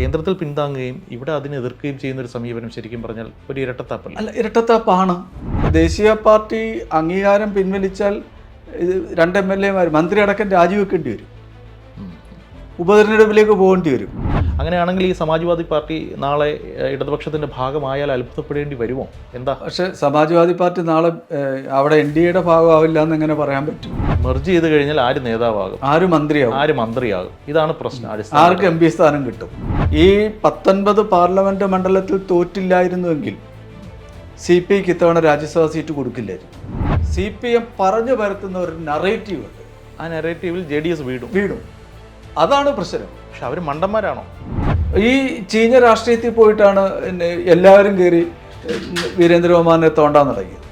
കേന്ദ്രത്തിൽ പിന്താങ്ങുകയും ഇവിടെ അതിനെ എതിർക്കുകയും ചെയ്യുന്ന ഒരു സമീപനം ശരിക്കും പറഞ്ഞാൽ ഒരു ഇരട്ടത്താപ്പല്ല. അല്ല ഇരട്ടത്താപ്പാണ്. ദേശീയ പാർട്ടി അംഗീകാരം പിൻവലിച്ചാൽ രണ്ട് എം എൽ എമാർ മന്ത്രി അടക്കം രാജിവെക്കേണ്ടി വരും. ഉപതെരഞ്ഞെടുപ്പിലേക്ക് പോകേണ്ടി വരും. അങ്ങനെയാണെങ്കിൽ ഈ സമാജ്വാദി പാർട്ടി നാളെ ഇടതുപക്ഷത്തിന്റെ ഇടതുപക്ഷത്തിന്റെ ഭാഗമായാൽ അത്ഭുതപ്പെടേണ്ടി വരുമോ? എന്താ? പക്ഷെ സമാജ്വാദി പാർട്ടി നാളെ അവിടെ എൻ ഡി എയുടെ ഭാഗമാവില്ല എന്ന് എങ്ങനെ പറയാൻ പറ്റും? മെർജ് ചെയ്ത് കഴിഞ്ഞാൽ ആര് നേതാവാകും? ആര് മന്ത്രിയാകും ആര് മന്ത്രിയാകും? ഇതാണ് പ്രശ്നം. ആർക്ക് എം പി സ്ഥാനം കിട്ടും? ഈ പത്തൊൻപത് പാർലമെന്റ് മണ്ഡലത്തിൽ തോറ്റില്ലായിരുന്നുവെങ്കിൽ സി പി ഐക്ക് ഇത്തവണ രാജ്യസഭാ സീറ്റ് കൊടുക്കില്ലായിരുന്നു. സി പി എം പറഞ്ഞു പരത്തുന്ന ഒരു നറേറ്റീവ് ഉണ്ട്. ആ നെറേറ്റീവിൽ ജെ ഡി എസ് വീടും. വീടും. അതാണ് പ്രശ്നം. പക്ഷെ അവർ മണ്ടന്മാരാണോ? ഈ ചീഞ്ഞ രാഷ്ട്രീയത്തിൽ പോയിട്ടാണ് എല്ലാവരും കയറി വീരേന്ദ്രകുമാറിനെ തോണ്ടാൻ തുടങ്ങിയത്.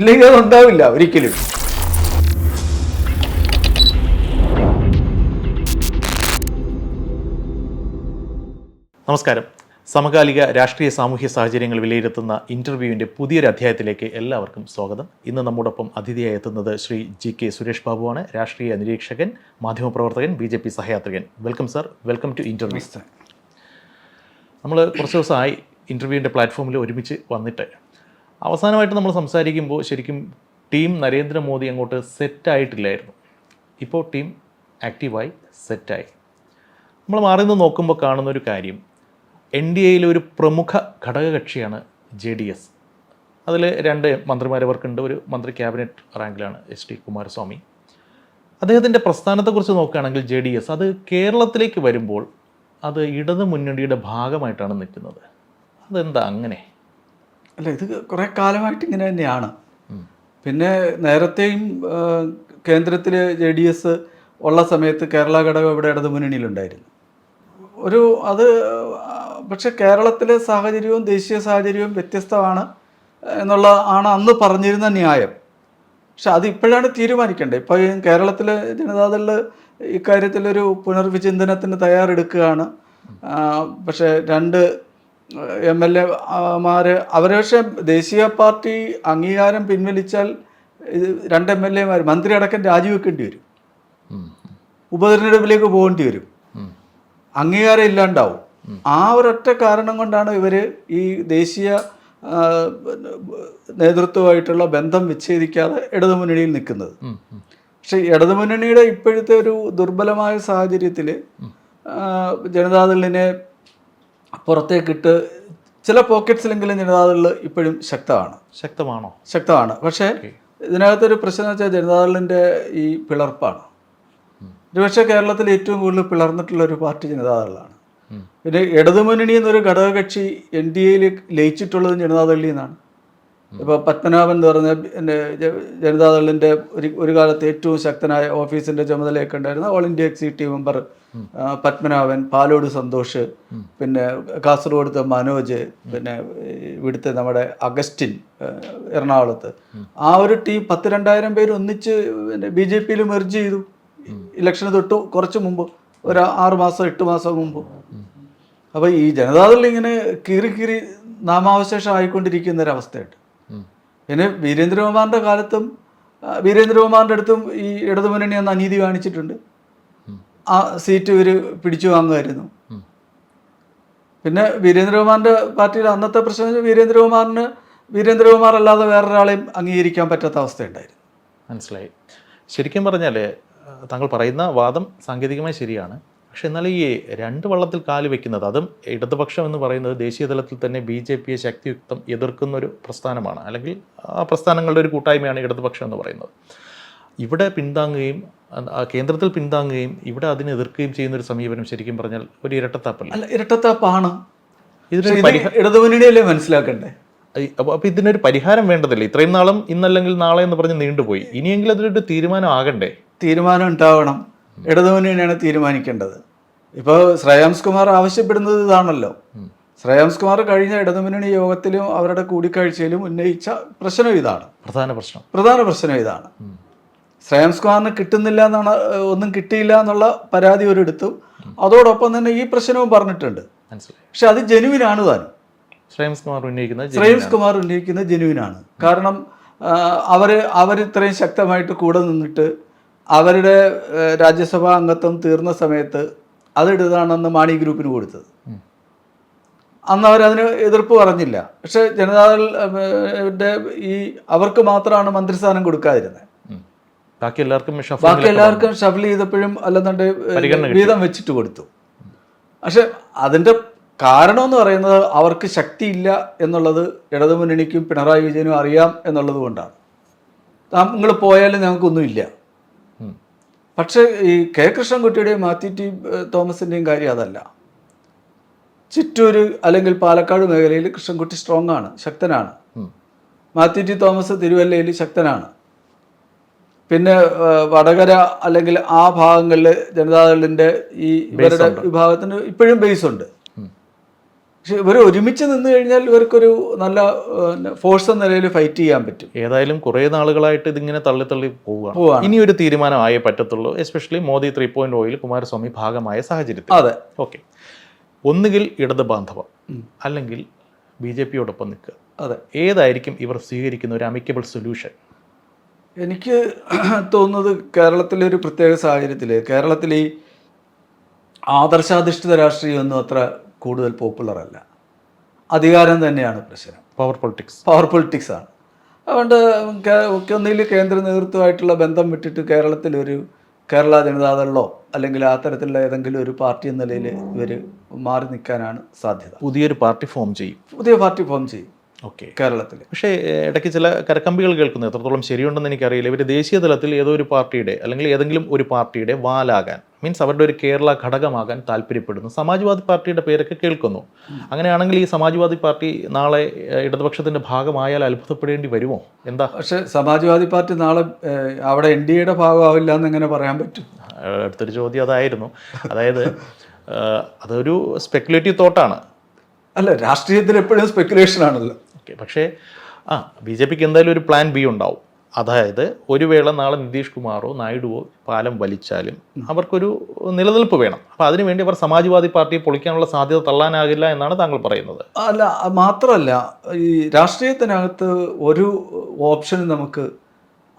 ഇല്ലെങ്കിൽ അത് ഉണ്ടാവില്ല ഒരിക്കലും. നമസ്കാരം. സമകാലിക രാഷ്ട്രീയ സാമൂഹ്യ സാഹചര്യങ്ങൾ വിലയിരുത്തുന്ന ഇന്റർവ്യൂവിന്റെ പുതിയൊരു അധ്യായത്തിലേക്ക് എല്ലാവർക്കും സ്വാഗതം. ഇന്ന് നമ്മോടൊപ്പം അതിഥിയായി എത്തുന്നത് ശ്രീ ജി കെ സുരേഷ് ബാബുവാണ് രാഷ്ട്രീയ നിരീക്ഷകൻ മാധ്യമപ്രവർത്തകൻ B J P സഹയാത്രികൻ. Welcome sir welcome to interview. നമ്മൾ കുറച്ച് ദിവസമായി ഇന്റർവ്യൂവിന്റെ പ്ലാറ്റ്ഫോമിൽ ഒരുമിച്ച് വന്നിട്ട് അവസാനമായിട്ട് നമ്മൾ സംസാരിക്കുമ്പോൾ ശരിക്കും ടീം നരേന്ദ്രമോദി അങ്ങോട്ട് സെറ്റായിട്ടില്ലായിരുന്നു. ഇപ്പോൾ ടീം ആക്റ്റീവായി സെറ്റായി. നമ്മൾ മാറി നിന്ന് നോക്കുമ്പോൾ കാണുന്ന ഒരു കാര്യം എൻ ഡി എയിലെ ഒരു പ്രമുഖ ഘടകകക്ഷിയാണ് ജെ ഡി എസ്. അതിൽ രണ്ട് മന്ത്രിമാരെ അവർക്കുണ്ട് ഒരു മന്ത്രി ക്യാബിനറ്റ് റാങ്കിലാണ് എസ് ടി കുമാരസ്വാമി. അദ്ദേഹത്തിന്റെ പ്രസ്ഥാനത്തെക്കുറിച്ച് നോക്കുകയാണെങ്കിൽ ജെ ഡി എസ് അത് കേരളത്തിലേക്ക് വരുമ്പോൾ അത് ഇടതു മുന്നണിയുടെ ഭാഗമായിട്ടാണ് നിൽക്കുന്നത്. അതെന്താ അങ്ങനെ? അല്ല ഇത് കുറേ കാലമായിട്ട് ഇങ്ങനെ തന്നെയാണ്. പിന്നെ നേരത്തെയും കേന്ദ്രത്തിൽ ജെ ഡി എസ് ഉള്ള സമയത്ത് കേരള ഘടകം ഇവിടെ ഇടതു മുന്നണിയിലുണ്ടായിരുന്നു. ഒരു അത് പക്ഷെ കേരളത്തിലെ സാഹചര്യവും ദേശീയ സാഹചര്യവും വ്യത്യസ്തമാണ് എന്നുള്ള ആണ് അന്ന് പറഞ്ഞിരുന്ന ന്യായം. പക്ഷെ അത് ഇപ്പോഴാണ് തീരുമാനിക്കേണ്ടത്. ഇപ്പോൾ ഈ കേരളത്തിലെ ജനതാദളിൽ ഇക്കാര്യത്തിലൊരു പുനർവിചിന്തനത്തിന് തയ്യാറെടുക്കുകയാണ്. പക്ഷേ രണ്ട് എം എൽ എമാര് അവരെ പക്ഷേ ദേശീയ പാർട്ടി അംഗീകാരം പിൻവലിച്ചാൽ രണ്ട് എം എൽ എമാർ മന്ത്രി അടക്കം രാജിവെക്കേണ്ടി വരും. ഉപതെരഞ്ഞെടുപ്പിലേക്ക് പോകേണ്ടി വരും. അംഗീകാരം ഇല്ലാണ്ടാവും. ആ ഒരൊറ്റ കാരണം കൊണ്ടാണ് ഇവർ ഈ ദേശീയ നേതൃത്വമായിട്ടുള്ള ബന്ധം വിച്ഛേദിക്കാതെ ഇടതുമുന്നണിയിൽ നിൽക്കുന്നത്. പക്ഷെ ഇടതുമുന്നണിയുടെ ഇപ്പോഴത്തെ ഒരു ദുർബലമായ സാഹചര്യത്തിൽ ജനതാദളിനെ പുറത്തേക്കിട്ട് ചില പോക്കറ്റ്സിലെങ്കിലും ജനതാദളിൽ ഇപ്പോഴും ശക്തമാണ്. ശക്തമാണോ? ശക്തമാണ്. പക്ഷേ ഇതിനകത്തൊരു പ്രശ്നം എന്ന് വെച്ചാൽ ജനതാദളിന്റെ ഈ പിളർപ്പാണ്. ഒരുപക്ഷെ കേരളത്തിൽ ഏറ്റവും കൂടുതൽ പിളർന്നിട്ടുള്ള ഒരു പാർട്ടി ജനതാദളാണ്. പിന്നെ ഇടതുമുന്നണി എന്നൊരു ഘടകകക്ഷി എൻ ഡി എയിൽ ലയിച്ചിട്ടുള്ളത് ജനതാദളിൽ നിന്നാണ്. ഇപ്പോൾ പത്മനാഭൻ എന്ന് പറഞ്ഞ പിന്നെ ജ- ജനതാദളിന്റെ ഒരു ഒരു കാലത്ത് ഏറ്റവും ശക്തനായ ഓഫീസിന്റെ ചുമതലയൊക്കെ ഉണ്ടായിരുന്ന all India executive member Padmanabhan Palode Santhosh പിന്നെ കാസർഗോഡത്തെ മനോജ് പിന്നെ ഇവിടുത്തെ നമ്മുടെ അഗസ്റ്റിൻ എറണാകുളത്ത്. ആ ഒരു ടീം പത്ത് രണ്ടായിരം പേര് ഒന്നിച്ച് പിന്നെ ബി ജെ പിയിൽ മെർജ് ചെയ്തു. ഇലക്ഷന് തൊട്ട് കുറച്ച് മുമ്പ് ഒരു ആറ് മാസം എട്ട് മാസം മുമ്പ്. അപ്പോൾ ഈ ജനതാദൾ ഇങ്ങനെ കീറി കീറി നാമാവശേഷം ആയിക്കൊണ്ടിരിക്കുന്ന ഒരു അവസ്ഥയുണ്ട്. പിന്നെ വീരേന്ദ്രകുമാറിന്റെ കാലത്തും വീരേന്ദ്രകുമാറിന്റെ വീരേന്ദ്രകുമാറിന്റെ അടുത്തും ഈ ഇടതുമുന്നണി അന്ന് അനീതി കാണിച്ചിട്ടുണ്ട്. ആ സീറ്റ് ഇവർ പിടിച്ചു വാങ്ങുമായിരുന്നു. പിന്നെ വീരേന്ദ്രകുമാറിന്റെ പാർട്ടിയിൽ അന്നത്തെ പ്രശ്നം വീരേന്ദ്രകുമാറിന് വീരേന്ദ്രകുമാർ അല്ലാതെ വേറൊരാളെയും അംഗീകരിക്കാൻ പറ്റാത്ത അവസ്ഥയുണ്ടായിരുന്നു. മനസ്സിലായി. ശരിക്കും പറഞ്ഞാൽ താങ്കൾ പറയുന്ന വാദം സാങ്കേതികമായി ശരിയാണ്. പക്ഷെ എന്നാൽ ഈ രണ്ട് വള്ളത്തിൽ കാൽ വെക്കുന്നത് അതും ഇടതുപക്ഷം എന്ന് പറയുന്നത് ദേശീയ തലത്തിൽ തന്നെ ബി ജെ പിയെ ശക്തിയുക്തം എതിർക്കുന്ന ഒരു പ്രസ്ഥാനമാണ്. അല്ലെങ്കിൽ ആ പ്രസ്ഥാനങ്ങളുടെ ഒരു കൂട്ടായ്മയാണ് ഇടതുപക്ഷം എന്ന് പറയുന്നത്. ഇവിടെ പിന്താങ്ങുകയും കേന്ദ്രത്തിൽ പിന്താങ്ങുകയും ഇവിടെ അതിനെ എതിർക്കുകയും ചെയ്യുന്ന ഒരു സമീപനം ശരിക്കും പറഞ്ഞാൽ ഒരു ഇരട്ടത്താപ്പല്ല? അല്ല ഇരട്ടത്താപ്പാണ്. ഇടതുമുന്നണിയല്ലേ മനസ്സിലാക്കണ്ടേ? അപ്പോൾ അപ്പോൾ ഇതിനൊരു പരിഹാരം വേണ്ടതല്ലേ? ഇത്രയും നാളും ഇന്നല്ലെങ്കിൽ നാളെ എന്ന് പറഞ്ഞ് നീണ്ടുപോയി. ഇനിയെങ്കിലും അതിലൊരു തീരുമാനം ആകണ്ടേ? തീരുമാനം ഉണ്ടാവണം. ഇടതുമുന്നണിയാണ് തീരുമാനിക്കേണ്ടത്. ഇപ്പോൾ ശ്രേയാംസ് കുമാർ ആവശ്യപ്പെടുന്നത് ഇതാണല്ലോ. ശ്രേയാംസ് കുമാർ കഴിഞ്ഞ ഇടതുമുന്നണി യോഗത്തിലും അവരുടെ കൂടിക്കാഴ്ചയിലും ഉന്നയിച്ച പ്രശ്നം ഇതാണ്. പ്രധാന പ്രശ്നം. പ്രധാന പ്രശ്നം ഇതാണ്. ശ്രേയാംസ് കുമാറിന് കിട്ടുന്നില്ല എന്നാണ് ഒന്നും കിട്ടിയില്ല എന്നുള്ള പരാതി ഒരിടത്തും അതോടൊപ്പം തന്നെ ഈ പ്രശ്നവും പറഞ്ഞിട്ടുണ്ട്. പക്ഷെ അത് ജനുവിനാണ് താനും. ശ്രേയംസ് കുമാർ ഉന്നയിക്കുന്നത് ശ്രേയംസ് കുമാർ ഉന്നയിക്കുന്നത് ജനുവിനാണ്. കാരണം അവർ ഇത്രയും ശക്തമായിട്ട് കൂടെ നിന്നിട്ട് അവരുടെ രാജ്യസഭാ അംഗത്വം തീർന്ന സമയത്ത് അതെടുത്താണെന്ന് മാണി ഗ്രൂപ്പിന് കൊടുത്തത്. അന്ന് അവരതിന് എതിർപ്പ് പറഞ്ഞില്ല. പക്ഷെ ജനതാദളിന്റെ ഈ അവർക്ക് മാത്രമാണ് മന്ത്രിസ്ഥാനം കൊടുക്കാതിരുന്നത്. ബാക്കി എല്ലാവർക്കും ബാക്കി എല്ലാവർക്കും ഷഫിൾ ചെയ്തപ്പോഴും അല്ലെന്നുണ്ട് വീതം വെച്ചിട്ട് കൊടുത്തു. പക്ഷെ അതിന്റെ കാരണം എന്ന് പറയുന്നത് അവർക്ക് ശക്തിയില്ല എന്നുള്ളത് ഇടതുമുന്നണിക്കും പിണറായി വിജയനും അറിയാം എന്നുള്ളത് കൊണ്ടാണ്. നിങ്ങൾ പോയാലും ഞങ്ങൾക്കൊന്നുമില്ല. പക്ഷേ ഈ കെ കൃഷ്ണൻകുട്ടിയുടെയും മാത്യു ടി തോമസിന്റെയും കാര്യം അതല്ല ചിറ്റൂര് അല്ലെങ്കിൽ പാലക്കാട് മേഖലയിൽ കൃഷ്ണൻകുട്ടി സ്ട്രോങ് ആണ് ശക്തനാണ്. മാത്യു ടി തോമസ് തിരുവല്ലയിൽ ശക്തനാണ് പിന്നെ വടകര അല്ലെങ്കിൽ ആ ഭാഗങ്ങളിൽ ജനതാദളിന്റെ ഈ ഇവരുടെ. വിഭാഗത്തിന് ഇപ്പോഴും ബേസ് ഉണ്ട്. പക്ഷെ ഇവർ ഒരുമിച്ച് നിന്ന് കഴിഞ്ഞാൽ ഇവർക്കൊരു നല്ല ഫോഴ്സ് എന്ന നിലയിൽ ഫൈറ്റ് ചെയ്യാൻ പറ്റും. ഏതായാലും കുറേ നാളുകളായിട്ട് ഇതിങ്ങനെ തള്ളി തള്ളി പോവുകയാണ്. ഇനി ഒരു തീരുമാനമായേ പറ്റത്തുള്ളൂ. Especially Modi three point oil Kumaraswamy ഭാഗമായ സാഹചര്യത്തിൽ. അതെ. ഓക്കെ ഒന്നുകിൽ ഇടത് ബാന്ധവം അല്ലെങ്കിൽ ബി ജെ പിയോടൊപ്പം നിൽക്കുക. അതെ. ഏതായിരിക്കും ഇവർ സ്വീകരിക്കുന്ന ഒരു അമിക്കബിൾ സൊല്യൂഷൻ എനിക്ക് തോന്നുന്നത് കേരളത്തിലെ ഒരു പ്രത്യേക സാഹചര്യത്തിൽ കേരളത്തിൽ ഈ ആദർശാധിഷ്ഠിത രാഷ്ട്രീയമൊന്നും അത്ര കൂടുതൽ പോപ്പുലർ അല്ല അധികാരം തന്നെയാണ് പ്രശ്നം. പവർ പൊളിറ്റിക്സ് പവർ പൊളിറ്റിക്സ് ആണ്. അതുകൊണ്ട് ഒക്കെ ഒന്നിൽ കേന്ദ്ര നേതൃത്വമായിട്ടുള്ള ബന്ധം വിട്ടിട്ട് കേരളത്തിലൊരു കേരള ജനതാദളിലോ അല്ലെങ്കിൽ ആ തരത്തിലുള്ള ഏതെങ്കിലും ഒരു പാർട്ടി എന്ന നിലയിൽ ഇവർ മാറി നിൽക്കാനാണ് സാധ്യത. പുതിയൊരു പാർട്ടി ഫോം ചെയ്യും. പുതിയ പാർട്ടി ഫോം ചെയ്യും. ഓക്കെ. കേരളത്തിൽ പക്ഷേ ഇടയ്ക്ക് ചില കരക്കമ്പികൾ കേൾക്കുന്നത് എത്രത്തോളം ശരിയുണ്ടെന്ന് എനിക്കറിയില്ല. ഇവർ ദേശീയ തലത്തിൽ ഏതോ ഒരു പാർട്ടിയുടെ അല്ലെങ്കിൽ ഏതെങ്കിലും ഒരു പാർട്ടിയുടെ വാലാകാൻ. മീൻസ് അവരുടെ ഒരു കേരള ഘടകമാകാൻ താല്പര്യപ്പെടുന്നു. സമാജ്വാദി പാർട്ടിയുടെ പേരൊക്കെ കേൾക്കുന്നു. അങ്ങനെയാണെങ്കിൽ ഈ സമാജ്വാദി പാർട്ടി നാളെ ഇടതുപക്ഷത്തിന്റെ ഭാഗമായാൽ അത്ഭുതപ്പെടേണ്ടി വരുമോ? എന്താ? പക്ഷേ സമാജ്വാദി പാർട്ടി നാളെ അവിടെ എൻ ഡി എയുടെ ഭാഗമാവില്ല എന്ന് എങ്ങനെ പറയാൻ പറ്റും? അടുത്തൊരു ചോദ്യം അതായിരുന്നു. അതായത് അതൊരു സ്പെക്കുലേറ്റീവ് തോട്ടാണ് അല്ല രാഷ്ട്രീയത്തിൽ എപ്പോഴും സ്പെക്കുലേഷൻ ആണല്ലോ ഓക്കെ പക്ഷേ ആ ബി ജെ പിക്ക് എന്തായാലും ഒരു പ്ലാൻ ബി ഉണ്ടാവും. അതായത് ഒരു വേള നാളെ നിതീഷ് കുമാറോ നായിഡുവോ പാലം വലിച്ചാലും അവർക്കൊരു നിലനിൽപ്പ് വേണം. അപ്പോൾ അതിനുവേണ്ടി അവർ സമാജ്വാദി പാർട്ടിയെ പൊളിക്കാനുള്ള സാധ്യത തള്ളാനാകില്ല എന്നാണ് താങ്കൾ പറയുന്നത്. അല്ല മാത്രമല്ല ഈ രാഷ്ട്രീയത്തിനകത്ത് ഒരു ഓപ്ഷനും നമുക്ക്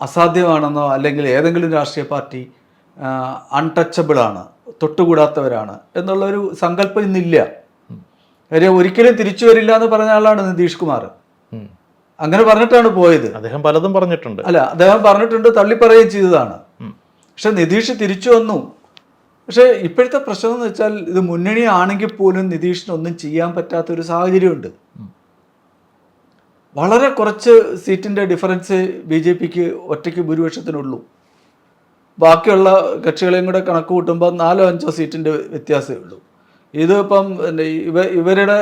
അസാധ്യമാണെന്നോ അല്ലെങ്കിൽ ഏതെങ്കിലും രാഷ്ട്രീയ പാർട്ടി അൺടച്ചബിൾ ആണ് തൊട്ടുകൂടാത്തവരാണ് എന്നുള്ളൊരു സങ്കല്പം ഇന്നില്ല. കാര്യം ഒരിക്കലും തിരിച്ചു വരില്ല എന്ന് പറഞ്ഞ ആളാണ് നിതീഷ് കുമാർ. അങ്ങനെ പറഞ്ഞിട്ടാണ് പോയത്. അദ്ദേഹം പലതും പറഞ്ഞിട്ടുണ്ട്. അല്ല അദ്ദേഹം പറഞ്ഞിട്ടുണ്ട് തള്ളിപ്പറയുകയും ചെയ്തതാണ്. പക്ഷെ നിതീഷ് തിരിച്ചു വന്നു. പക്ഷെ ഇപ്പോഴത്തെ പ്രശ്നം എന്ന് വെച്ചാൽ ഇത് മുന്നണി ആണെങ്കിൽ പോലും നിതീഷിന് ഒന്നും ചെയ്യാൻ പറ്റാത്ത ഒരു സാഹചര്യമുണ്ട് വളരെ കുറച്ച് സീറ്റിന്റെ ഡിഫറൻസ് ബി ജെ പിക്ക് ഒറ്റയ്ക്ക് ഭൂരിപക്ഷത്തിനുള്ളൂ. ബാക്കിയുള്ള കക്ഷികളെയും കൂടെ കണക്ക് കൂട്ടുമ്പോൾ നാലോ അഞ്ചോ സീറ്റിന്റെ വ്യത്യാസമേ ഉള്ളൂ. ഇതിപ്പം ഇവ ഇവരുടെ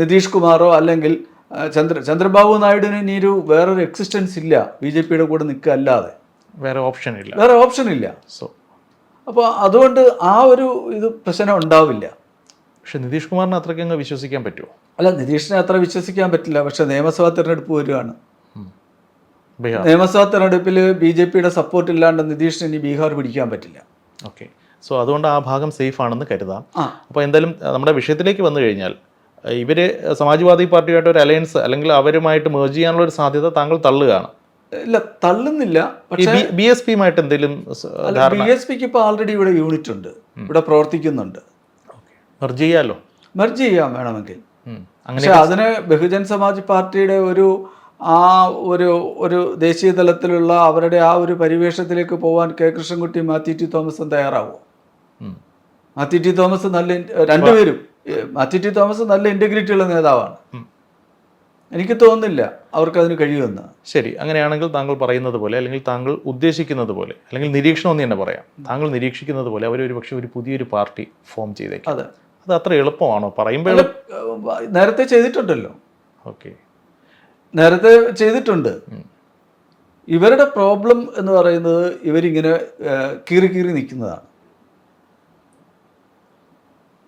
നിതീഷ് കുമാറോ അല്ലെങ്കിൽ ചന്ദ്ര ചന്ദ്രബാബു നായിഡുവിന് ഇനി ഒരു വേറൊരു എക്സിസ്റ്റൻസ് ഇല്ല. ബി ജെ പിയുടെ കൂടെ നിൽക്കുക അല്ലാതെ വേറെ ഓപ്ഷൻ ഇല്ല. വേറെ ഓപ്ഷൻ ഇല്ല. സോ അപ്പോൾ അതുകൊണ്ട് ആ ഒരു ഇത് പ്രശ്നം ഉണ്ടാവില്ല. പക്ഷെ നിതീഷ് കുമാറിനെ അത്രയ്ക്ക് അങ്ങ് വിശ്വസിക്കാൻ പറ്റുമോ അല്ല നിതീഷിനെ അത്ര വിശ്വസിക്കാൻ പറ്റില്ല. പക്ഷെ നിയമസഭാ തെരഞ്ഞെടുപ്പ് വരികയാണ്. ബീഹാർ. നിയമസഭാ തെരഞ്ഞെടുപ്പിൽ ബി ജെ പിയുടെ സപ്പോർട്ട് ഇല്ലാണ്ട് നിതീഷിന് ഇനി ബീഹാർ പിടിക്കാൻ പറ്റില്ല. ഓക്കെ സോ അതുകൊണ്ട് ആ ഭാഗം സേഫ് ആണെന്ന് കരുതാം. അപ്പോൾ എന്തായാലും നമ്മുടെ വിഷയത്തിലേക്ക് വന്നു കഴിഞ്ഞാൽ ഇവർ സമാജ്വാദി പാർട്ടിയുമായിട്ട് ഒരു അലയൻസ് അല്ലെങ്കിൽ അവരുമായിട്ട് മേർജ് ചെയ്യാനുള്ള ഒരു സാധ്യത താങ്കൾ തള്ളുകയാണ്. ഇല്ല തള്ളുന്നില്ല. ബി എസ് പിയുമായിട്ട് എന്തെങ്കിലും ബി എസ് പിക്ക് ഇപ്പോൾ ആൾറെഡി ഇവിടെ യൂണിറ്റ് ഉണ്ട്. ഇവിടെ പ്രവർത്തിക്കുന്നുണ്ട്. മെർജ് ചെയ്യാമല്ലോ മെർജ് ചെയ്യാം വേണമെങ്കിൽ. പക്ഷെ അതിന് ബഹുജൻ സമാജ് പാർട്ടിയുടെ ഒരു ആ ഒരു ഒരു ദേശീയ തലത്തിലുള്ള അവരുടെ ആ ഒരു പരിവേഷത്തിലേക്ക് പോകാൻ കെ കൃഷ്ണൻകുട്ടി മാത്യു ടി തോമസും തയ്യാറാവും? മാത്യു ടി തോമസ് നല്ല രണ്ടുപേരും. മാത്യു ടി തോമസ് നല്ല ഇന്റഗ്രിറ്റി ഉള്ള നേതാവാണ്. എനിക്ക് തോന്നുന്നില്ല അവർക്ക് അതിന് കഴിയുമെന്ന്. ശരി അങ്ങനെയാണെങ്കിൽ താങ്കൾ പറയുന്നത് പോലെ അല്ലെങ്കിൽ താങ്കൾ ഉദ്ദേശിക്കുന്നത് പോലെ അല്ലെങ്കിൽ നിരീക്ഷണം എന്ന് തന്നെ പറയാം. താങ്കൾ നിരീക്ഷിക്കുന്നത് പോലെ അവർ ഒരു പക്ഷേ ഒരു പുതിയൊരു പാർട്ടി ഫോം ചെയ്തേക്കും. അതെ. അത് അത്ര എളുപ്പമാണോ? പറയുമ്പോൾ നേരത്തെ ചെയ്തിട്ടുണ്ടല്ലോ. ഓക്കെ. നേരത്തെ ചെയ്തിട്ടുണ്ട്. ഇവരുടെ പ്രോബ്ലം എന്ന് പറയുന്നത് ഇവരിങ്ങനെ കീറി കീറി നിൽക്കുന്നതാണ്.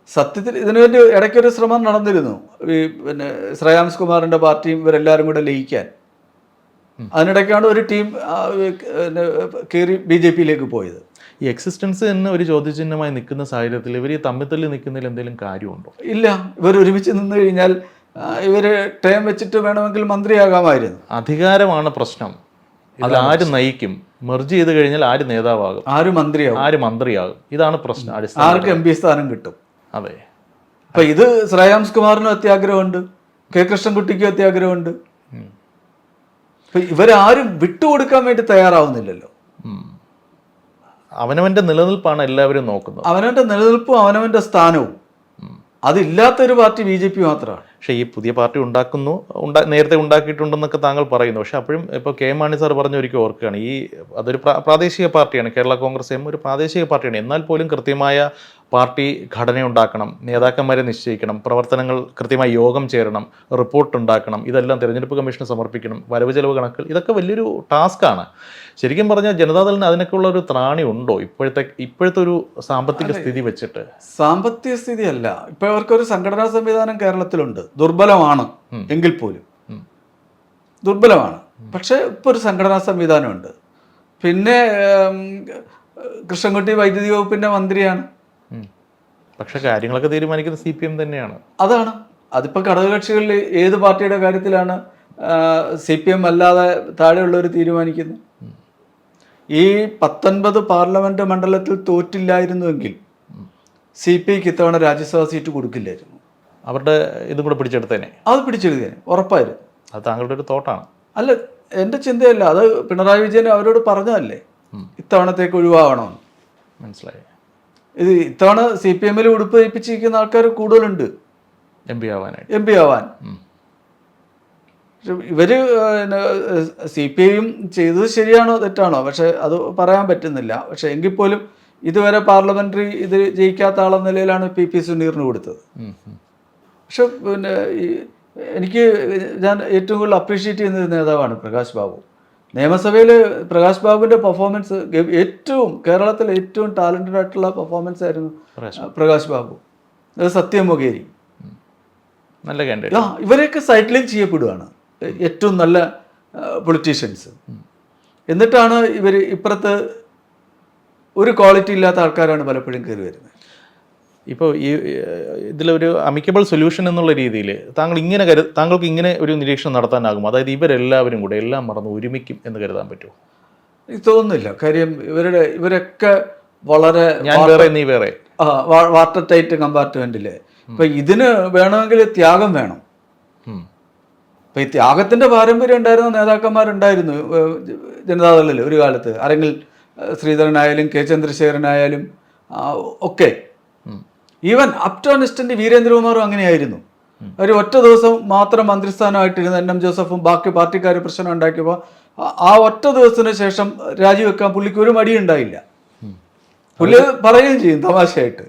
സത്യത്തിൽ ഇതിനുവേണ്ടി ഇടയ്ക്കൊരു ശ്രമം നടന്നിരുന്നു. ഈ പിന്നെ ശ്രേയാംസ് കുമാറിന്റെ പാർട്ടിയും ഇവരെല്ലാവരും കൂടെ ലയിക്കാൻ. അതിനിടയ്ക്കാണ് ഒരു ടീം കയറി ബി ജെ പിയിലേക്ക് പോയത്. ഈ എക്സിസ്റ്റൻസ് എന്ന് ഒരു ചോദ്യചിഹ്നമായി നിൽക്കുന്ന സാഹചര്യത്തിൽ ഇവർ ഈ തമ്മിൽ തല്ലി നിൽക്കുന്നതിൽ എന്തെങ്കിലും കാര്യമുണ്ടോ? ഇല്ല. ഇവർ ഒരുമിച്ച് നിന്ന് കഴിഞ്ഞാൽ ഇവർ ടൈം ടേം വെച്ചിട്ട് വേണമെങ്കിൽ മന്ത്രിയാകാമായിരുന്നു. അധികാരമാണ് പ്രശ്നം. അതാര് ആര് നയിക്കും? മെർജ് ചെയ്ത് കഴിഞ്ഞാൽ ആര് നേതാവാകും? ആര് മന്ത്രിയാകും? ആര് മന്ത്രിയാകും? ഇതാണ് പ്രശ്നം. ആർക്ക് എം പി സ്ഥാനം കിട്ടും? അതെ. അപ്പൊ ഇത് ശ്രേയാംസ് കുമാറിനും അത്യാഗ്രഹമുണ്ട്. കെ കൃഷ്ണൻകുട്ടിക്കും അത്യാഗ്രഹമുണ്ട്. അപ്പൊ ഇവരാരും വിട്ടുകൊടുക്കാൻ വേണ്ടി തയ്യാറാവുന്നില്ലല്ലോ. അവനവന്റെ നിലനിൽപ്പാണ് എല്ലാവരും നോക്കുന്നത്. അവനവന്റെ നിലനിൽപ്പും അവനവന്റെ സ്ഥാനവും. അതില്ലാത്തൊരു പാർട്ടി ബി ജെ പി മാത്രമാണ്. പക്ഷേ ഈ പുതിയ പാർട്ടി ഉണ്ടാക്കുന്നു ഉണ്ടാ നേരത്തെ ഉണ്ടാക്കിയിട്ടുണ്ടെന്നൊക്കെ താങ്കൾ പറയുന്നു. പക്ഷേ അപ്പോഴും ഇപ്പോൾ കെ മാണി സാർ പറഞ്ഞ ഒരിക്കൽ ഓർക്കുകയാണ്. ഈ അതൊരു പ്രാദേശിക പാർട്ടിയാണ്. കേരള കോൺഗ്രസ് എം ഒരു പ്രാദേശിക പാർട്ടിയാണ്. എന്നാൽ പോലും കൃത്യമായ പാർട്ടി ഘടന ഉണ്ടാക്കണം നേതാക്കന്മാരെ നിശ്ചയിക്കണം പ്രവർത്തനങ്ങൾ കൃത്യമായി യോഗം ചേരണം റിപ്പോർട്ട് ഉണ്ടാക്കണം ഇതെല്ലാം തിരഞ്ഞെടുപ്പ് കമ്മീഷന് സമർപ്പിക്കണം വരവ് ചെലവ് കണക്കുകൾ ഇതൊക്കെ വലിയൊരു ടാസ്ക്കാണ്. ശരിക്കും പറഞ്ഞാൽ ജനതാദളിന് അതിനൊക്കെയുള്ള ഒരു ത്രാണി ഉണ്ടോ ഇപ്പോഴത്തെ ഇപ്പോഴത്തെ ഒരു സാമ്പത്തിക സ്ഥിതി വെച്ചിട്ട്? സാമ്പത്തിക സ്ഥിതിയല്ല. ഇപ്പൊ അവർക്കൊരു സംഘടനാ സംവിധാനം കേരളത്തിലുണ്ട്. ദുർബലമാണ് എങ്കിൽ പോലും. ദുർബലമാണ്. പക്ഷേ ഇപ്പൊ ഒരു സംഘടനാ സംവിധാനമുണ്ട്. പിന്നെ കൃഷ്ണൻകുട്ടി വൈദ്യുതി വകുപ്പിന്റെ മന്ത്രിയാണ്. പക്ഷെ കാര്യങ്ങളൊക്കെ തീരുമാനിക്കുന്നത് സി പി എം തന്നെയാണ്. അതാണ്. അതിപ്പോ ഘടകകക്ഷികളിൽ ഏത് പാർട്ടിയുടെ കാര്യത്തിലാണ് സി പി എം അല്ലാതെ താഴെയുള്ളവർ തീരുമാനിക്കുന്നത്? ഈ പത്തൊൻപത് പാർലമെന്റ് മണ്ഡലത്തിൽ തോറ്റില്ലായിരുന്നുവെങ്കിൽ സി പി ഐക്ക് ഇത്തവണ രാജ്യസഭാ സീറ്റ് കൊടുക്കില്ലായിരുന്നു. അവരുടെ ഇതും കൂടെ പിടിച്ചെടുത്തേനെ. അത് പിടിച്ചെടുത്തേനെ ഉറപ്പായിരുന്നു അത് താങ്കളുടെ ഒരു തോട്ടാണ്. അല്ല എന്റെ ചിന്തയല്ല അത് പിണറായി വിജയൻ അവരോട് പറഞ്ഞതല്ലേ? ഇത്തവണത്തേക്ക് ഒഴിവാകണമെന്ന്. മനസ്സിലായി. ഇത് ഇത്തവണ സി പി എമ്മിൽ ഉടുപ്പ് ധരിപ്പിച്ചിരിക്കുന്ന ആൾക്കാർ കൂടുതലുണ്ട്. എം പി ആവാനായിട്ട് എം പി ആവാൻ ഇവർ സി പി ഐയും ചെയ്തത് ശരിയാണോ തെറ്റാണോ? പക്ഷെ അത് പറയാൻ പറ്റുന്നില്ല. പക്ഷെ എങ്കിൽ പോലും ഇതുവരെ പാർലമെന്ററി ഇത് ജയിക്കാത്ത ആളെന്ന നിലയിലാണ് പി പി സുനീറിന് കൊടുത്തത്. പക്ഷെ പിന്നെ എനിക്ക് ഞാൻ ഏറ്റവും കൂടുതൽ അപ്രീഷിയേറ്റ് ചെയ്യുന്ന ഒരു നേതാവാണ് പ്രകാശ് ബാബു. നിയമസഭയിൽ പ്രകാശ് ബാബുവിന്റെ പെർഫോമൻസ് ഏറ്റവും കേരളത്തിലെ ഏറ്റവും ടാലന്റഡ് ആയിട്ടുള്ള പെർഫോമൻസ് ആയിരുന്നു പ്രകാശ് ബാബു. അത് സത്യം മുഖേരി. നല്ല കാൻഡിഡേറ്റ് ഇവരെയൊക്കെ സൈക്ലിംഗ് ചെയ്യപ്പെടുകയാണ് ഏറ്റവും നല്ല പൊളിറ്റീഷ്യൻസ് എന്നിട്ടാണ് ഇവർ ഇപ്പുറത്ത് ഒരു ക്വാളിറ്റി ഇല്ലാത്ത ആൾക്കാരാണ് പലപ്പോഴും കയറി വരുന്നത്. ഇപ്പോൾ ഈ ഇതിലൊരു അമിക്കബിൾ സൊല്യൂഷൻ എന്നുള്ള രീതിയിൽ താങ്കൾ ഇങ്ങനെ കരു താങ്കൾക്ക് ഇങ്ങനെ ഒരു നിരീക്ഷണം നടത്താനാകും അതായത് ഇവരെല്ലാവരും കൂടെ എല്ലാം മറന്ന് ഒരുമിക്കും എന്ന് കരുതാൻ പറ്റുമോ? എനിക്ക് തോന്നുന്നില്ല കാര്യം ഇവരുടെ ഇവരൊക്കെ വളരെ ഞാൻ വേറെ നീ വേറെ. വാട്ടർ ടൈറ്റ് കമ്പാർട്ട്മെന്റിൽ. ഇപ്പൊ ഇതിന് വേണമെങ്കിൽ ത്യാഗം വേണം. ഇപ്പൊ ഈ ത്യാഗത്തിന്റെ പാരമ്പര്യം ഉണ്ടായിരുന്ന നേതാക്കന്മാരുണ്ടായിരുന്നു ജനതാദളിൽ ഒരു കാലത്ത്. ആരെങ്കിൽ ഏഹ് ശ്രീധരനായാലും കെ ചന്ദ്രശേഖരനായാലും ആ, ഒക്കെ. ഈവൻ അപ്റ്റോണിസ്റ്റിന്റെ വീരേന്ദ്രകുമാറും അങ്ങനെയായിരുന്നു. ഒരു ഒറ്റ ദിവസം മാത്രം മന്ത്രിസ്ഥാനമായിട്ടിരുന്ന എൻ എം ജോസഫും ബാക്കി പാർട്ടിക്കാർ പ്രശ്നം ഉണ്ടാക്കിയപ്പോൾ ആ- ഒറ്റ ദിവസത്തിന് ശേഷം രാജിവെക്കാൻ പുള്ളിക്ക് ഒരു മടിയുണ്ടായില്ല. പുള്ളി പറയുകയും ചെയ്യും തമാശയായിട്ട്.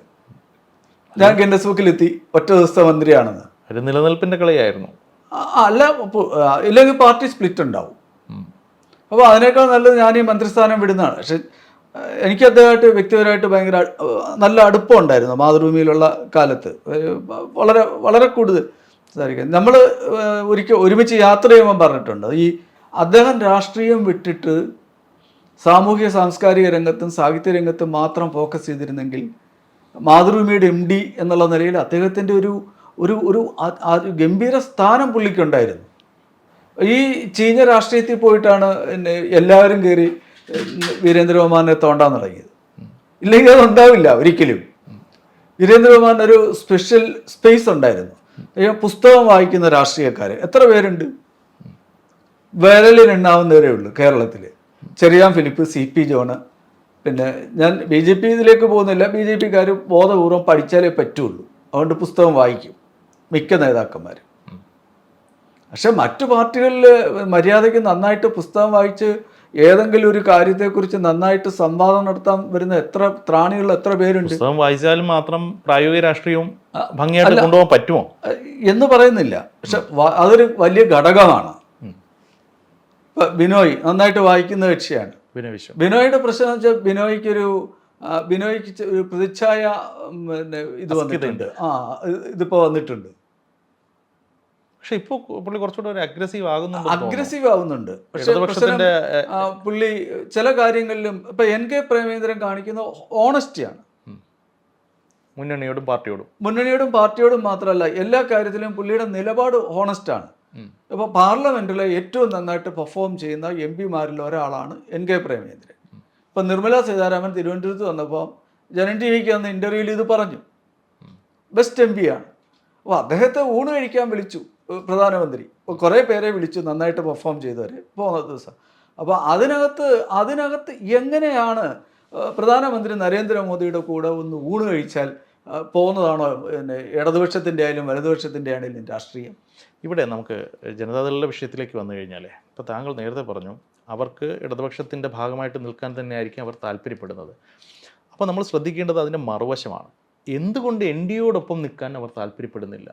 ഞാൻ ഗിന്നസ് ബുക്കിലെത്തി ഒറ്റ ദിവസത്തെ മന്ത്രിയാണെന്ന്. ഒരു നിലനിൽപ്പിന്റെ കളിയായിരുന്നു. അല്ല ഇല്ലെങ്കിൽ പാർട്ടി സ്പ്ലിറ്റ് ഉണ്ടാവും. അപ്പൊ അപ്പോൾ അതിനേക്കാൾ നല്ലത് ഞാൻ ഈ മന്ത്രിസ്ഥാനം വിടുന്നതാണ്. പക്ഷെ എനിക്ക് അദ്ദേഹമായിട്ട് വ്യക്തിപരമായിട്ട് ഭയങ്കര നല്ല അടുപ്പം ഉണ്ടായിരുന്നു മാതൃഭൂമിയിലുള്ള കാലത്ത്. വളരെ വളരെ കൂടുതൽ സംസാരിക്കാം നമ്മൾ ഒരിക്കൽ ഒരുമിച്ച് യാത്ര ചെയ്യുമ്പോൾ പറഞ്ഞിട്ടുണ്ട് ഈ അദ്ദേഹം രാഷ്ട്രീയം വിട്ടിട്ട് സാമൂഹ്യ സാംസ്കാരിക രംഗത്തും സാഹിത്യ രംഗത്തും മാത്രം ഫോക്കസ് ചെയ്തിരുന്നെങ്കിൽ മാതൃഭൂമിയുടെ എം ഡി എന്നുള്ള നിലയിൽ അദ്ദേഹത്തിന്റെ ഒരു ഒരു ഒരു ഗംഭീര സ്ഥാനം പുള്ളിക്കുണ്ടായിരുന്നു. ഈ ചീഞ്ഞ രാഷ്ട്രീയത്തിൽ പോയിട്ടാണ് എല്ലാവരും കയറി വീരേന്ദ്രകുമാറിനെ തോണ്ടാൻ തുടങ്ങിയത്. ഇല്ലെങ്കിൽ അത് ഉണ്ടാവില്ല ഒരിക്കലും. വീരേന്ദ്രകുമാറിന് ഒരു സ്പെഷ്യൽ സ്പേസ് ഉണ്ടായിരുന്നു. പുസ്തകം വായിക്കുന്ന രാഷ്ട്രീയക്കാർ എത്ര പേരുണ്ട്? വിരലിനെണ്ണാവുന്നവരേ ഉള്ളൂ കേരളത്തിൽ ചെറിയാൻ ഫിലിപ്പ് സി പി ജോണ്. പിന്നെ ഞാൻ ബി ജെ പി ഇതിലേക്ക് പോകുന്നില്ല. ബി ജെ പിക്കാർ ബോധപൂർവം പഠിച്ചാലേ പറ്റുള്ളൂ. അതുകൊണ്ട് പുസ്തകം വായിക്കും. മിക്ക നേതാക്കന്മാരും. പക്ഷെ മറ്റു പാർട്ടികളിൽ മര്യാദയ്ക്ക് നന്നായിട്ട് പുസ്തകം വായിച്ച് ഏതെങ്കിലും ഒരു കാര്യത്തെക്കുറിച്ച് നന്നായിട്ട് സംവാദം നടത്താൻ വരുന്ന എത്ര ത്രാണികൾ എത്ര പേരുണ്ട്? പുസ്തകം വായിച്ചാലും മാത്രം പ്രായോഗിക രാഷ്ട്രീയവും ഭംഗിയായിട്ട് കൊണ്ടുപോകാൻ പറ്റുമോ? എന്ന് പറയുന്നില്ല. പക്ഷെ അതൊരു വലിയ ഘടകമാണ്. ബിനോയ് നന്നായിട്ട് വായിക്കുന്ന കക്ഷിയാണ്. ബിനോയുടെ പ്രശ്നം എന്ന് വെച്ചാൽ ബിനോയ്ക്കൊരു ബിനോയ്ക്ക് ഒരു പ്രതിച്ഛായ ഇത് വന്നിട്ടുണ്ട്. ആ ഇത് ഇതിപ്പോ വന്നിട്ടുണ്ട്. പക്ഷെ ഇപ്പോൾ പുള്ളി കുറച്ചുകൂടെ ഒരു അഗ്രസീവ് ആകുന്നുണ്ട് അഗ്രസീവ് ആകുന്നുണ്ട് പക്ഷേ പുള്ളി ചില കാര്യങ്ങളിലും ഇപ്പൊ എൻ കെ പ്രേമേന്ദ്രൻ കാണിക്കുന്ന ഓണസ്റ്റിയാണ് മുന്നണിയോടും പാർട്ടിയോടും. മുന്നണിയോടും പാർട്ടിയോടും മാത്രമല്ല എല്ലാ കാര്യത്തിലും പുള്ളിയുടെ നിലപാട് ഓണസ്റ്റ് ആണ്. ഇപ്പൊ പാർലമെന്റിലെ ഏറ്റവും നന്നായിട്ട് പെർഫോം ചെയ്യുന്ന എം പിമാരിൽ ഒരാളാണ് എൻ കെ പ്രേമേന്ദ്രൻ ഇപ്പം നിർമ്മലാ സീതാരാമൻ തിരുവനന്തപുരത്ത് വന്നപ്പോൾ ജനൻ ടി വിക്ക് അന്ന് ഇന്റർവ്യൂവിൽ ഇത് പറഞ്ഞു. ബെസ്റ്റ് എം ആണ്. അപ്പോൾ അദ്ദേഹത്തെ ഊണ് കഴിക്കാൻ വിളിച്ചു. പ്രധാനമന്ത്രി. ഇപ്പോൾ കുറേ പേരെ വിളിച്ചു നന്നായിട്ട് പെർഫോം ചെയ്തവർ പോകുന്ന ദിവസം അപ്പോൾ അതിനകത്ത് അതിനകത്ത് എങ്ങനെയാണ് പ്രധാനമന്ത്രി നരേന്ദ്രമോദിയുടെ കൂടെ ഒന്ന് ഊണ് കഴിച്ചാൽ പോകുന്നതാണോ പിന്നെ ഇടതുപക്ഷത്തിന്റെ ആയാലും വലതുപക്ഷത്തിന്റെ ആണെങ്കിലും രാഷ്ട്രീയം? ഇവിടെ നമുക്ക് ജനതാദളിലെ വിഷയത്തിലേക്ക് വന്നു കഴിഞ്ഞാൽ ഇപ്പോൾ താങ്കൾ നേരത്തെ പറഞ്ഞു അവർക്ക് ഇടതുപക്ഷത്തിന്റെ ഭാഗമായിട്ട് നിൽക്കാൻ തന്നെയായിരിക്കും അവർ താല്പര്യപ്പെടുന്നത്. അപ്പോൾ നമ്മൾ ശ്രദ്ധിക്കേണ്ടത് അതിന്റെ മറുവശമാണ്. എന്തുകൊണ്ട് എൻ ഡി എയോടൊപ്പം നിൽക്കാൻ അവർ താല്പര്യപ്പെടുന്നില്ല?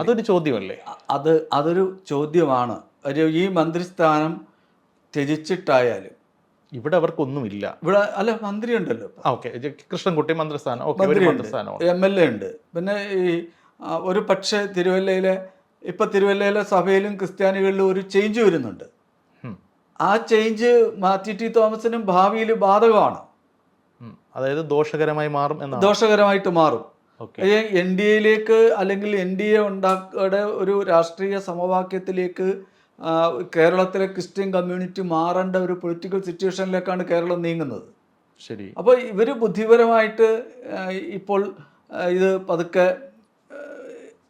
അതൊരു ചോദ്യമല്ലേ? അത് അതൊരു ചോദ്യമാണ്. ഒരു ഈ മന്ത്രിസ്ഥാനം ത്യജിച്ചിട്ടായാലും. ഇവിടെ അവർക്കൊന്നുമില്ല. ഇവിടെ അല്ല മന്ത്രി ഉണ്ടല്ലോ ഓക്കെ. കൃഷ്ണൻകുട്ടി മന്ത്രിസ്ഥാനം. മന്ത്രിസ്ഥാനമാണ് എം എൽ എ ഉണ്ട്. പിന്നെ ഈ ഒരു പക്ഷേ തിരുവല്ലയിലെ ഇപ്പൊ തിരുവല്ലയിലെ സഭയിലും ക്രിസ്ത്യാനികളിലും ഒരു ചേഞ്ച് വരുന്നുണ്ട്. ആ ചേഞ്ച് മാത്യു ടി തോമസിനും ഭാവിയിൽ ബാധകമാണ്. അതായത് ദോഷകരമായി മാറും ദോഷകരമായിട്ട് മാറും. എൻ ഡി എയിലേക്ക് അല്ലെങ്കിൽ എൻ ഡി എ ഉണ്ടാക്കയുടെ ഒരു രാഷ്ട്രീയ സമവാക്യത്തിലേക്ക് കേരളത്തിലെ ക്രിസ്ത്യൻ കമ്മ്യൂണിറ്റി മാറേണ്ട ഒരു പൊളിറ്റിക്കൽ സിറ്റുവേഷനിലേക്കാണ് കേരളം നീങ്ങുന്നത്. ശരി. അപ്പോൾ ഇവർ ബുദ്ധിപരമായിട്ട് ഇപ്പോൾ ഇത് പതുക്കെ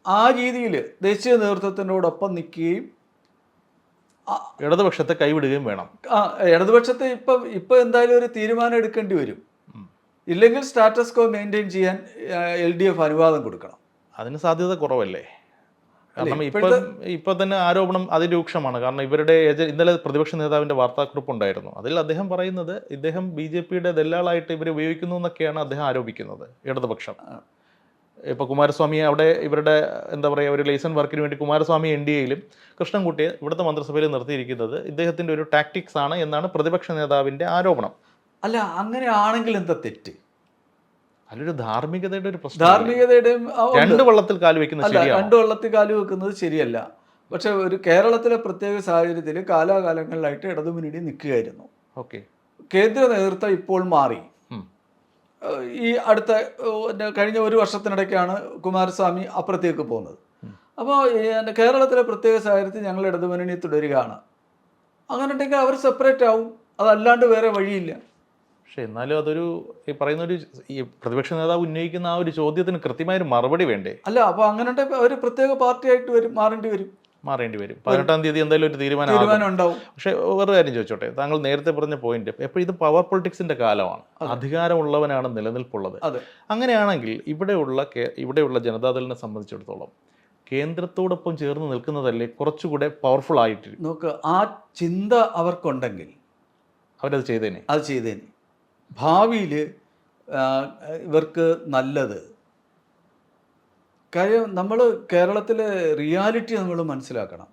ആ, രീതിയിൽ ദേശീയ നേതൃത്വത്തിനോടൊപ്പം നിൽക്കുകയും ഇടതുപക്ഷത്തെ കൈവിടുകയും വേണം. ആ, ഇടതുപക്ഷത്തെ ഇപ്പം ഇപ്പം എന്തായാലും ഒരു തീരുമാനം എടുക്കേണ്ടി വരും. ഇല്ലെങ്കിൽ സ്റ്റാറ്റസ് കോ മെയിന്റെയിൻ ചെയ്യാൻ എൽ ഡി എഫ് അനുവാദം കൊടുക്കണം. അതിന് സാധ്യത കുറവല്ലേ? കാരണം ഇപ്പം ഇപ്പൊ തന്നെ ആരോപണം അതിരൂക്ഷമാണ്. കാരണം ഇവരുടെ ഇന്നലെ പ്രതിപക്ഷ നേതാവിന്റെ വാർത്താക്കുറിപ്പ് ഉണ്ടായിരുന്നു. അതിൽ അദ്ദേഹം പറയുന്നത് ഇദ്ദേഹം ബി ജെ പിയുടെ ദല്ലാളായിട്ട് ഇവരെ ഉപയോഗിക്കുന്നു എന്നൊക്കെയാണ് അദ്ദേഹം ആരോപിക്കുന്നത്. ഇടതുപക്ഷം. ഇപ്പൊ കുമാരസ്വാമി അവിടെ ഇവരുടെ എന്താ പറയുക ഒരു ലൈസൻസ് വർക്കിന് വേണ്ടി കുമാരസ്വാമി എൻ ഡി എയിലും കൃഷ്ണൻകുട്ടിയെ ഇവിടുത്തെ മന്ത്രിസഭയിൽ നിർത്തിയിരിക്കുന്നത് ഇദ്ദേഹത്തിന്റെ ഒരു ടാക്ടിക്സ് ആണ് എന്നാണ് പ്രതിപക്ഷ നേതാവിന്റെ ആരോപണം. അല്ല അങ്ങനെ ആണെങ്കിൽ എന്താ തെറ്റ്? അതിലൊരു ധാർമ്മികതയുടെ ഒരു പ്രശ്നം ധാർമ്മികതയുടെയും രണ്ട് വള്ളത്തിൽ കാൽ വെക്കുന്നത് അല്ല രണ്ട് വള്ളത്തിൽ കാൽ വെക്കുന്നത് ശരിയല്ല. പക്ഷെ ഒരു കേരളത്തിലെ പ്രത്യേക സാഹചര്യത്തിൽ കാലാകാലങ്ങളിലായിട്ട് ഇടതുമുന്നണി നിൽക്കുകയായിരുന്നു. ഓക്കെ. കേന്ദ്ര നേതൃത്വം ഇപ്പോൾ മാറി. ഈ അടുത്ത കഴിഞ്ഞ ഒരു വർഷത്തിനിടയ്ക്കാണ് കുമാരസ്വാമി അപ്പുറത്തേക്ക് പോകുന്നത്. അപ്പോൾ കേരളത്തിലെ പ്രത്യേക സാഹചര്യത്തിൽ ഞങ്ങൾ ഇടതുമുന്നണി തുടരുകയാണ്. അങ്ങനെ ഉണ്ടെങ്കിൽ അവർ സെപ്പറേറ്റ് ആവും. അതല്ലാണ്ട് വേറെ വഴിയില്ല. പക്ഷെ എന്നാലും അതൊരു ഈ പറയുന്ന ഒരു ഈ പ്രതിപക്ഷ നേതാവ് ഉന്നയിക്കുന്ന ആ ഒരു ചോദ്യത്തിന് കൃത്യമായൊരു മറുപടി വേണ്ടേ? അല്ല അപ്പോൾ അങ്ങനെ ഒരു പ്രത്യേക പാർട്ടി ആയിട്ട് വരും മാറേണ്ടി വരും. മാറേണ്ടി വരും. പതിനെട്ടാം തീയതി എന്തായാലും ഒരു തീരുമാനം ഉണ്ടാവും. പക്ഷേ വേറെ കാര്യം ചോദിച്ചോട്ടെ താങ്കൾ നേരത്തെ പറഞ്ഞ പോയിന്റ് എപ്പോഴും ഇത് പവർ പൊളിറ്റിക്സിന്റെ കാലമാണ്. അധികാരമുള്ളവനാണ് നിലനിൽപ്പുള്ളത്. അതെ. അങ്ങനെയാണെങ്കിൽ ഇവിടെയുള്ള ഇവിടെയുള്ള ജനതാദളിനെ സംബന്ധിച്ചിടത്തോളം കേന്ദ്രത്തോടൊപ്പം ചേർന്ന് നിൽക്കുന്നതല്ലേ കുറച്ചുകൂടെ പവർഫുൾ ആയിട്ട് നോക്ക് ആ ചിന്ത അവർക്കുണ്ടെങ്കിൽ അവരത് ചെയ്തേനെ. അത് ചെയ്തേനെ. ഭാവിയിൽ ഇവർക്ക് നല്ലത്. കാര്യം നമ്മൾ കേരളത്തിലെ റിയാലിറ്റി നമ്മൾ മനസ്സിലാക്കണം.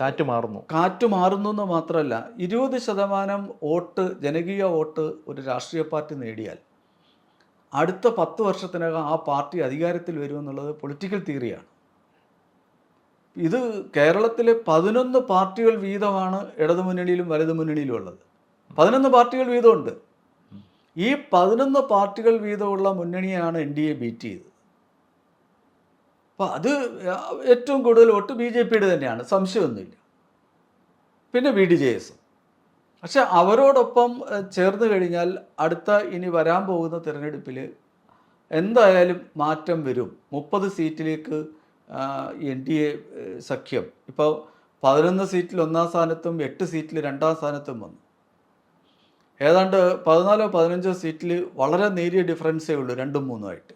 കാറ്റ് മാറുന്നു. കാറ്റ് മാറുന്നു എന്ന് മാത്രമല്ല ഇരുപത് ശതമാനം വോട്ട് ജനകീയ വോട്ട് ഒരു രാഷ്ട്രീയ പാർട്ടി നേടിയാൽ അടുത്ത പത്ത് വർഷത്തിനകം ആ പാർട്ടി അധികാരത്തിൽ വരുമെന്നുള്ളത് പൊളിറ്റിക്കൽ തിയറിയാണ്. ഇത് കേരളത്തിലെ പതിനൊന്ന് പാർട്ടികൾ വീതമാണ് ഇടതുമുന്നണിയിലും വലതുമുന്നണിയിലും ഉള്ളത്. പതിനൊന്ന് പാർട്ടികൾ വീതമുണ്ട്. ഈ പതിനൊന്ന് പാർട്ടികൾ വീതമുള്ള മുന്നണിയാണ് എൻ ഡി എ ബീറ്റ് ചെയ്തത്. അപ്പോൾ അത് ഏറ്റവും കൂടുതൽ വോട്ട് ബി ജെ പിയുടെ തന്നെയാണ്. സംശയമൊന്നുമില്ല. പിന്നെ ബി ഡി ജെ എസ്. പക്ഷെ അവരോടൊപ്പം ചേർന്ന് കഴിഞ്ഞാൽ അടുത്ത ഇനി വരാൻ പോകുന്ന തിരഞ്ഞെടുപ്പിൽ എന്തായാലും മാറ്റം വരും. മുപ്പത് സീറ്റിലേക്ക് എൻ ഡി എ സഖ്യം. ഇപ്പോൾ പതിനൊന്ന് സീറ്റിൽ ഒന്നാം സ്ഥാനത്തും എട്ട് സീറ്റിൽ രണ്ടാം സ്ഥാനത്തും വന്നു. ഏതാണ്ട് പതിനാലോ പതിനഞ്ചോ സീറ്റിൽ വളരെ നേരിയ ഡിഫറൻസേ ഉള്ളൂ രണ്ടും മൂന്നും ആയിട്ട്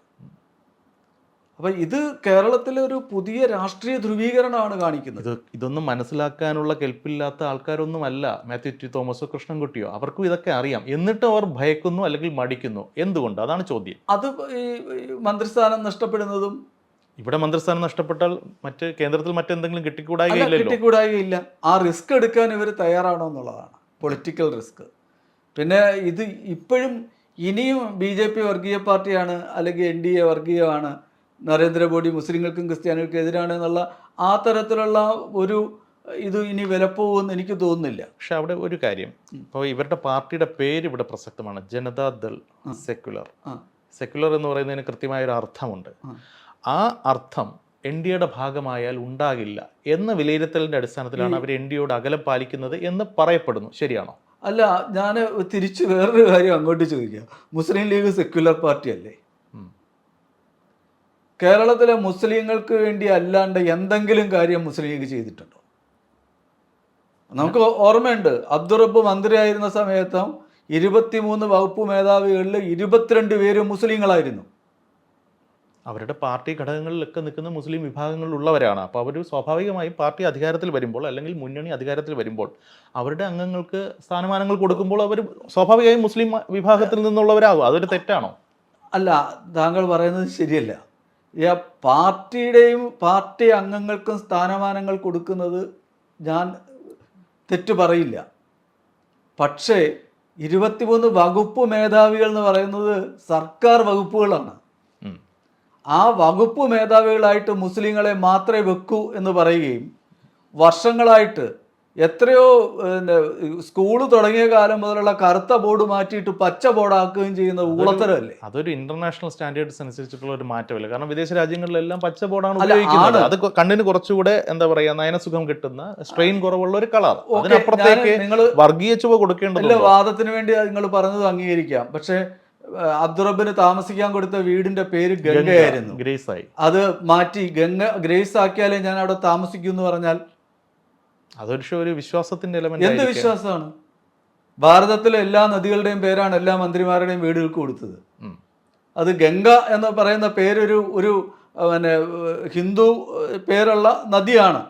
അപ്പം ഇത് കേരളത്തിലെ ഒരു പുതിയ രാഷ്ട്രീയ ധ്രുവീകരണമാണ് കാണിക്കുന്നത്. ഇത് ഇതൊന്നും മനസ്സിലാക്കാനുള്ള കെൽപ്പില്ലാത്ത ആൾക്കാരൊന്നുമല്ല മാത്യു ടി തോമസോ കൃഷ്ണൻകുട്ടിയോ. അവർക്കും ഇതൊക്കെ അറിയാം. എന്നിട്ട് അവർ ഭയക്കുന്നു അല്ലെങ്കിൽ മടിക്കുന്നു. എന്തുകൊണ്ട്? അതാണ് ചോദ്യം. അത് ഈ മന്ത്രിസ്ഥാനം നഷ്ടപ്പെടുന്നതും ഇവിടെ മന്ത്രിസ്ഥാനം നഷ്ടപ്പെട്ടാൽ മറ്റ് കേന്ദ്രത്തിൽ മറ്റെന്തെങ്കിലും കിട്ടിക്കൂടായില്ല കിട്ടിക്കൂടായില്ല ആ റിസ്ക് എടുക്കാൻ ഇവർ തയ്യാറാണോ എന്നുള്ളതാണ്. പൊളിറ്റിക്കൽ റിസ്ക് പിന്നെ ഇത് ഇപ്പോഴും ഇനിയും ബി ജെ പി വർഗീയ പാർട്ടിയാണ് അല്ലെങ്കിൽ എൻ ഡി എ വർഗീയമാണ്. നരേന്ദ്രമോദി മുസ്ലിങ്ങൾക്കും ക്രിസ്ത്യാനികൾക്കും എതിരാണ് എന്നുള്ള ആ തരത്തിലുള്ള ഒരു ഇത് ഇനി വിലപ്പോകുമെന്ന് എനിക്ക് തോന്നുന്നില്ല. പക്ഷെ അവിടെ ഒരു കാര്യം. ഇപ്പോൾ ഇവരുടെ പാർട്ടിയുടെ പേര് ഇവിടെ പ്രസക്തമാണ്. ജനതാദൾ സെക്യുലർ. സെക്യുലർ എന്ന് പറയുന്നതിന് കൃത്യമായ ഒരു അർത്ഥമുണ്ട്. ആ. അർത്ഥം എൻ ഡി എയുടെ ഭാഗമായാൽ ഉണ്ടാകില്ല എന്ന വിലയിരുത്തലിന്റെ അടിസ്ഥാനത്തിലാണ് അവർ എൻ ഡി എയോട് അകലം പാലിക്കുന്നത് എന്ന് പറയപ്പെടുന്നു. ശരിയാണോ? അല്ല ഞാൻ തിരിച്ച് വേറൊരു കാര്യം അങ്ങോട്ട് ചോദിക്കുക മുസ്ലിം ലീഗ് സെക്യുലർ പാർട്ടി അല്ലേ? കേരളത്തിലെ മുസ്ലിങ്ങൾക്ക് വേണ്ടി അല്ലാണ്ട് എന്തെങ്കിലും കാര്യം മുസ്ലിം ലീഗ് ചെയ്തിട്ടുണ്ടോ? നമുക്ക് ഓർമ്മയുണ്ട് അബ്ദുറബ് മന്ത്രിയായിരുന്ന സമയത്തും ഇരുപത്തിമൂന്ന് വകുപ്പ് മേധാവികളിൽ ഇരുപത്തിരണ്ട് പേരും മുസ്ലിങ്ങളായിരുന്നു. അവരുടെ പാർട്ടി ഘടകങ്ങളിലൊക്കെ നിൽക്കുന്ന മുസ്ലിം വിഭാഗങ്ങളിലുള്ളവരാണ്. അപ്പോൾ അവർ സ്വാഭാവികമായും പാർട്ടി അധികാരത്തിൽ വരുമ്പോൾ അല്ലെങ്കിൽ മുന്നണി അധികാരത്തിൽ വരുമ്പോൾ അവരുടെ അംഗങ്ങൾക്ക് സ്ഥാനമാനങ്ങൾ കൊടുക്കുമ്പോൾ അവർ സ്വാഭാവികമായും മുസ്ലിം വിഭാഗത്തിൽ നിന്നുള്ളവരാകും. അതൊരു തെറ്റാണോ? അല്ല താങ്കൾ പറയുന്നത് ശരിയല്ല. പാർട്ടിയുടെയും പാർട്ടി അംഗങ്ങൾക്കും സ്ഥാനമാനങ്ങൾ കൊടുക്കുന്നത് ഞാൻ തെറ്റു പറയില്ല. പക്ഷേ ഇരുപത്തിമൂന്ന് വകുപ്പ് മേധാവികൾ എന്ന് പറയുന്നത് സർക്കാർ വകുപ്പുകളാണ്. ആ വകുപ്പ് മേധാവികളായിട്ട് മുസ്ലിങ്ങളെ മാത്രമേ വെക്കൂ എന്ന് പറയുകയും വർഷങ്ങളായിട്ട് എത്രയോ പിന്നെ സ്കൂൾ തുടങ്ങിയ കാലം മുതലുള്ള കറുത്ത ബോർഡ് മാറ്റിയിട്ട് പച്ച ബോർഡാക്കുകയും ചെയ്യുന്ന ഊളത്തരമല്ലേ? അതൊരു ഇന്റർനാഷണൽ സ്റ്റാൻഡേർഡ്സ് അനുസരിച്ചിട്ടുള്ള ഒരു മാറ്റമല്ല? കാരണം വിദേശ രാജ്യങ്ങളിലെല്ലാം പച്ച ബോർഡാണ് ഉപയോഗിക്കുന്നത്. അത് കണ്ണിന് കുറച്ചുകൂടെ എന്താ പറയാ നയനസുഖം കിട്ടുന്ന സ്ട്രെയിൻ കുറവുള്ള ഒരു കളർ അതിനപ്പുറത്തേക്ക് നിങ്ങൾ വർഗീയ ചുവ കൊടുക്കേണ്ടത് വാദത്തിന് വേണ്ടി നിങ്ങൾ പറഞ്ഞത് അംഗീകരിക്കാം. പക്ഷേ അബ്ദുറബിന് താമസിക്കാൻ കൊടുത്ത വീടിന്റെ പേര് ഗംഗയായിരുന്നു. ഗ്രേസ് ആയി അത് മാറ്റി ഗംഗ ഗ്രേസ് ആക്കിയാലേ ഞാൻ അവിടെ താമസിക്കൂ എന്ന് പറഞ്ഞാൽ അതൊരു ഒരു വിശ്വാസത്തിന്റെ എന്ത് വിശ്വാസമാണ്? ഭാരതത്തിലെ എല്ലാ നദികളുടെയും പേരാണ് എല്ലാ മന്ത്രിമാരുടെയും വീടുകൾക്ക് കൊടുത്തത്. അത് ഗംഗ എന്ന് പറയുന്ന പേരൊരു ഒരു പിന്നെ ഹിന്ദു പേരുള്ള നദിയാണ്.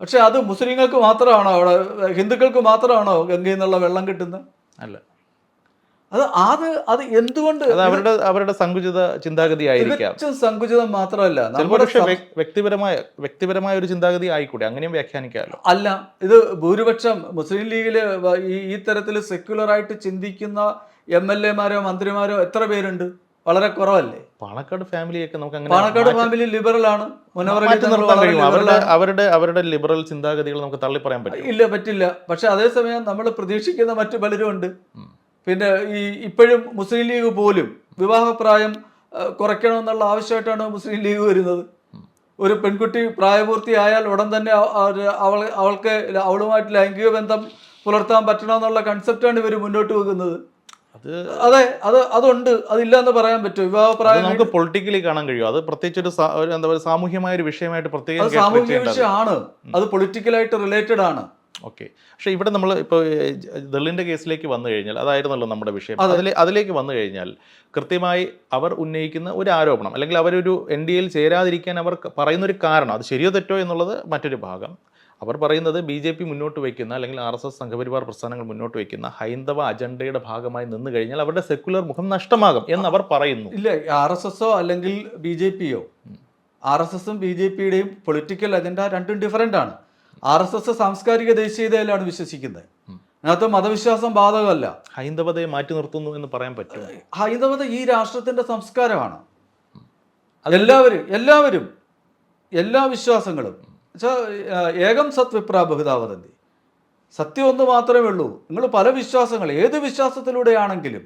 പക്ഷെ അത് മുസ്ലിങ്ങൾക്ക് മാത്രമാണോ അവിടെ ഹിന്ദുക്കൾക്ക് മാത്രമാണോ ഗംഗയിൽ നിന്നുള്ള വെള്ളം കിട്ടുന്നത്? അല്ല. അത് അത് അത് എന്തുകൊണ്ട് അവരുടെ അവരുടെ സങ്കുചിത ചിന്താഗതി ആയിരിക്കാം സങ്കുചിതം മാത്രമല്ല നമ്മുടെ വ്യക്തിപരമായ വ്യക്തിപരമായ ഒരു ചിന്താഗതി ആയിക്കൂടെ? അങ്ങനെയും വ്യാഖ്യാനിക്കാമല്ലോ. അല്ല ഇത് ഭൂരിപക്ഷം മുസ്ലിം ലീഗിൽ ഈ ഈ തരത്തിൽ സെക്യുലറായിട്ട് ചിന്തിക്കുന്ന എം എൽ എമാരോ മന്ത്രിമാരോ എത്ര പേരുണ്ട്? വളരെ കുറവല്ലേ? പാണക്കാട് ഫാമിലിയൊക്കെ നമുക്ക് അങ്ങനെ പാണക്കാട് ഫാമിലി ലിബറൽ ആണ് അവരുടെ അവരുടെ അവരുടെ ലിബറൽ ചിന്താഗതികൾ നമുക്ക് തള്ളി പറയാൻ പറ്റില്ല ഇല്ല പറ്റില്ല. പക്ഷെ അതേസമയം നമ്മൾ പ്രതീക്ഷിക്കുന്ന മറ്റു പലരും ഉണ്ട്. പിന്നെ ഈ ഇപ്പോഴും മുസ്ലിം ലീഗ് പോലും വിവാഹപ്രായം കുറയ്ക്കണമെന്നുള്ള ആവശ്യമായിട്ടാണ് മുസ്ലിം ലീഗ് വരുന്നത്. ഒരു പെൺകുട്ടി പ്രായപൂർത്തിയായാൽ ഉടൻ തന്നെ അവ- അവൾ അവൾക്ക് അവളുമായിട്ട് ലൈംഗിക ബന്ധം പുലർത്താൻ പറ്റണമെന്നുള്ള കൺസെപ്റ്റാണ് ഇവർ മുന്നോട്ട് വെക്കുന്നത്. അത് അതെ അത് അതുണ്ട്. അതില്ല എന്ന് പറയാൻ പറ്റും വിവാഹപ്രായം നമുക്ക് പൊളിറ്റിക്കലി കാണാൻ കഴിയും. അത് പ്രത്യേകിച്ച് ഒരു എന്താ പറയുക സാമൂഹ്യമായ ഒരു വിഷയമായിട്ട് പ്രത്യേകിച്ച് അത് സാമൂഹിക വിഷയമാണ്. അത് പൊളിറ്റിക്കലായിട്ട് റിലേറ്റഡ് ആണ്. ഓക്കെ. പക്ഷെ ഇവിടെ നമ്മൾ ഇപ്പോൾ ദളിന്റെ കേസിലേക്ക് വന്നു കഴിഞ്ഞാൽ അതായിരുന്നല്ലോ നമ്മുടെ വിഷയം. അതിൽ അതിലേക്ക് വന്നു കഴിഞ്ഞാൽ കൃത്യമായി അവർ ഉന്നയിക്കുന്ന ഒരു ആരോപണം അല്ലെങ്കിൽ അവരൊരു എൻ ഡി എയിൽ ചേരാതിരിക്കാൻ അവർ പറയുന്നൊരു കാരണം അത് ശരിയോ തെറ്റോ എന്നുള്ളത് മറ്റൊരു ഭാഗം. അവർ പറയുന്നത് ബി ജെ പി മുന്നോട്ട് വയ്ക്കുന്ന അല്ലെങ്കിൽ ആർ എസ് എസ് സംഘപരിവാർ പ്രസ്ഥാനങ്ങൾ മുന്നോട്ട് വയ്ക്കുന്ന ഹൈന്ദവ അജണ്ടയുടെ ഭാഗമായി നിന്ന് കഴിഞ്ഞാൽ അവരുടെ സെക്യുലർ മുഖം നഷ്ടമാകും എന്ന് അവർ പറയുന്നു. ഇല്ല ആർ എസ് എസോ അല്ലെങ്കിൽ ബി ജെ പിയോ? ആർ എസ് എസും ബി ജെ പിയുടെയും പൊളിറ്റിക്കൽ അജണ്ട രണ്ടും ഡിഫറെന്റ് ആണ്. ആർ എസ് എസ് സാംസ്കാരിക ദേശീയതയിലാണ് വിശ്വസിക്കുന്നത്. അതിനകത്ത് മതവിശ്വാസം ബാധകമല്ല. ഹൈന്ദവതയെ മാറ്റി നിർത്തുന്നു എന്ന് പറയാൻ പറ്റും ഹൈന്ദവത ഈ രാഷ്ട്രത്തിന്റെ സംസ്കാരമാണ്. എല്ലാവരും എല്ലാവരും എല്ലാ വിശ്വാസങ്ങളും. ഏകം സത് വിപ്ര ബഹുതാവതന്തി സത്യം ഒന്ന് മാത്രമേ ഉള്ളൂ. നിങ്ങൾ പല വിശ്വാസങ്ങൾ ഏത് വിശ്വാസത്തിലൂടെയാണെങ്കിലും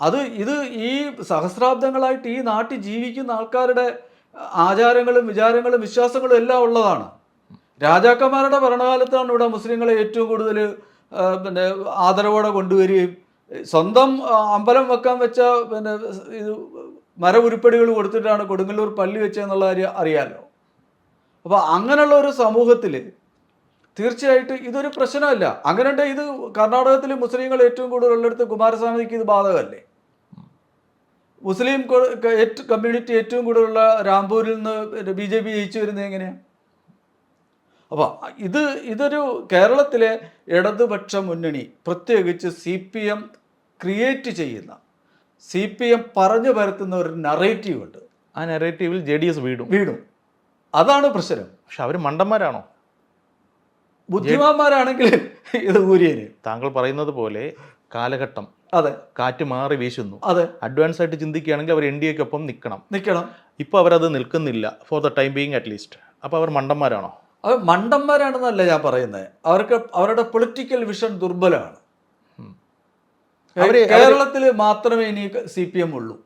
അത് ഇത് ഈ സഹസ്രാബ്ദങ്ങളായിട്ട് ഈ നാട്ടിൽ ജീവിക്കുന്ന ആൾക്കാരുടെ ആചാരങ്ങളും വിചാരങ്ങളും വിശ്വാസങ്ങളും എല്ലാം ഉള്ളതാണ്. രാജാക്കന്മാരുടെ ഭരണകാലത്താണ് ഇവിടെ മുസ്ലിങ്ങളെ ഏറ്റവും കൂടുതൽ പിന്നെ ആദരവോടെ കൊണ്ടുവരികയും സ്വന്തം അമ്പലം വെക്കാൻ വെച്ച പിന്നെ ഇത് മരവുരുപ്പടികൾ കൊടുത്തിട്ടാണ് കൊടുങ്ങല്ലൂർ പള്ളി വെച്ചതെന്നുള്ള കാര്യം അറിയാമല്ലോ അപ്പോൾ അങ്ങനെയുള്ള ഒരു സമൂഹത്തിൽ തീർച്ചയായിട്ടും ഇതൊരു പ്രശ്നമല്ല. അങ്ങനെ ഇത് കർണാടകത്തിൽ മുസ്ലിങ്ങൾ ഏറ്റവും കൂടുതൽ ഉള്ളിടത്ത് കുമാരസ്വാമിക്ക് ഇത് ബാധകമല്ലേ? മുസ്ലിം കമ്മ്യൂണിറ്റി ഏറ്റവും കൂടുതലുള്ള രാംപൂരിൽ നിന്ന് ബി ജെ പി ജയിച്ചു വരുന്നത് എങ്ങനെയാണ് അപ്പോൾ ഇത് ഇതൊരു കേരളത്തിലെ ഇടതുപക്ഷ മുന്നണി പ്രത്യേകിച്ച് സി പി എം ക്രിയേറ്റ് ചെയ്യുന്ന സി പി എം പറഞ്ഞു പരത്തുന്ന ഒരു നറേറ്റീവ് ഉണ്ട്. ആ നറേറ്റീവിൽ ജെ ഡി എസ് വീടും. വീടും. അതാണ് പ്രശ്നം. പക്ഷെ അവർ മണ്ടന്മാരാണോ? ബുദ്ധിമാന്മാരാണെങ്കിൽ ഇത് ഊരിയന് താങ്കൾ പറയുന്നത് പോലെ കാലഘട്ടം അതെ. കാറ്റ് മാറി വീശുന്നു. അതെ. അഡ്വാൻസ് ആയിട്ട് ചിന്തിക്കുകയാണെങ്കിൽ അവർ എൻ ഡി എക്കൊപ്പം നിൽക്കണം. നിൽക്കണം. ഇപ്പോൾ അവരത് നിൽക്കുന്നില്ല for the time being at least അപ്പോൾ അവർ മണ്ടന്മാരാണോ? അവർ മണ്ടന്മാരാണെന്നല്ല ഞാൻ പറയുന്നത് അവർക്ക് അവരുടെ പൊളിറ്റിക്കൽ വിഷൻ ദുർബലമാണ്. കേരളത്തിൽ മാത്രമേ ഇനി സി പി എം ഉള്ളൂ.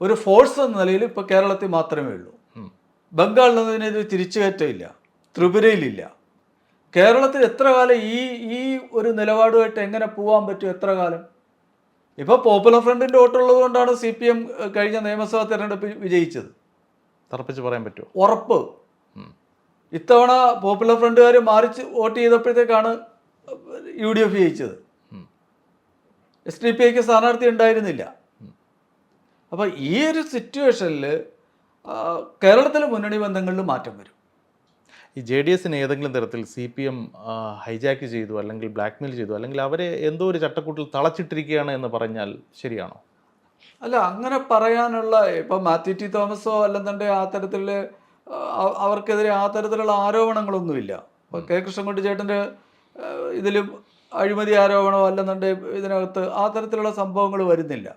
ഒരു ഫോഴ്സ് എന്ന നിലയിൽ ഇപ്പോൾ കേരളത്തിൽ മാത്രമേ ഉള്ളൂ. ബംഗാളിൽ നിന്ന് ഇത് തിരിച്ചുകയറ്റമില്ല. ത്രിപുരയിലില്ല. കേരളത്തിൽ എത്ര കാലം ഈ ഈ ഒരു നിലപാടുമായിട്ട് എങ്ങനെ പോകാൻ പറ്റും? എത്ര കാലം? ഇപ്പോൾ പോപ്പുലർ ഫ്രണ്ടിന്റെ വോട്ടുള്ളത് കൊണ്ടാണ് സി പി എം കഴിഞ്ഞ നിയമസഭാ തെരഞ്ഞെടുപ്പ് വിജയിച്ചത്. തറപ്പിച്ച് പറയാൻ പറ്റുമോ ഉറപ്പ്. ഇത്തവണ പോപ്പുലർ ഫ്രണ്ടുകാർ മാറിച്ച് വോട്ട് ചെയ്തപ്പോഴത്തേക്കാണ് യു ഡി എഫ് ജയിച്ചത്. എസ് ഡി പി ഐക്ക് സ്ഥാനാർത്ഥി ഉണ്ടായിരുന്നില്ല. അപ്പോൾ ഈ ഒരു സിറ്റുവേഷനിൽ കേരളത്തിലെ മുന്നണി ബന്ധങ്ങളിൽ മാറ്റം വരും. ഈ ജെ ഡി എസിന് ഏതെങ്കിലും തരത്തിൽ സി പി എം ഹൈജാക്ക് ചെയ്തു അല്ലെങ്കിൽ ബ്ലാക്ക്മെയിൽ ചെയ്തു അല്ലെങ്കിൽ അവരെ എന്തോ ഒരു ചട്ടക്കൂട്ടിൽ തളച്ചിട്ടിരിക്കുകയാണ് എന്ന് പറഞ്ഞാൽ ശരിയാണോ? അല്ല അങ്ങനെ പറയാനുള്ള ഇപ്പം മാത്യു ടി തോമസോ അല്ലെന്നുണ്ടെങ്കിൽ ആ തരത്തിൽ അവർക്കെതിരെ ആ തരത്തിലുള്ള ആരോപണങ്ങളൊന്നുമില്ല. അപ്പോൾ കെ കൃഷ്ണൻകുട്ടി ചേട്ടന്റെ ഇതിലും അഴിമതി ആരോപണമോ അല്ലെന്നുണ്ടെങ്കിൽ ഇതിനകത്ത് ആ തരത്തിലുള്ള സംഭവങ്ങൾ വരുന്നില്ല.